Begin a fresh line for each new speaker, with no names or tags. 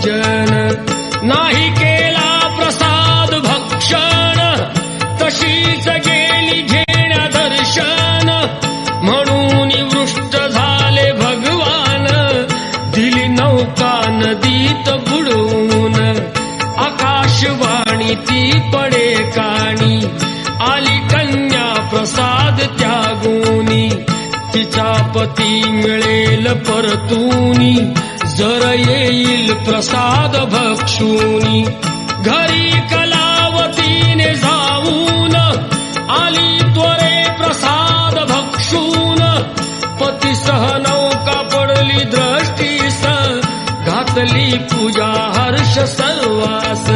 पूजन नाही केला प्रसाद भक्षण तशीच गेली घेण दर्शन. म्हणून वृष्ट झाले भगवान दिली नौका नदीत बुडवून. आकाशवाणी ती पडे काणी आली कन्या प्रसाद त्यागुनी. तिचा पती मिळेल परतूनी. जर येईल प्रसाद भक्षुनी घरी कलावतीने जाऊन आली त्वरे प्रसाद भक्षून पतीसह नौका पडली दृष्टीस घातली पूजा हर्ष सर्वास.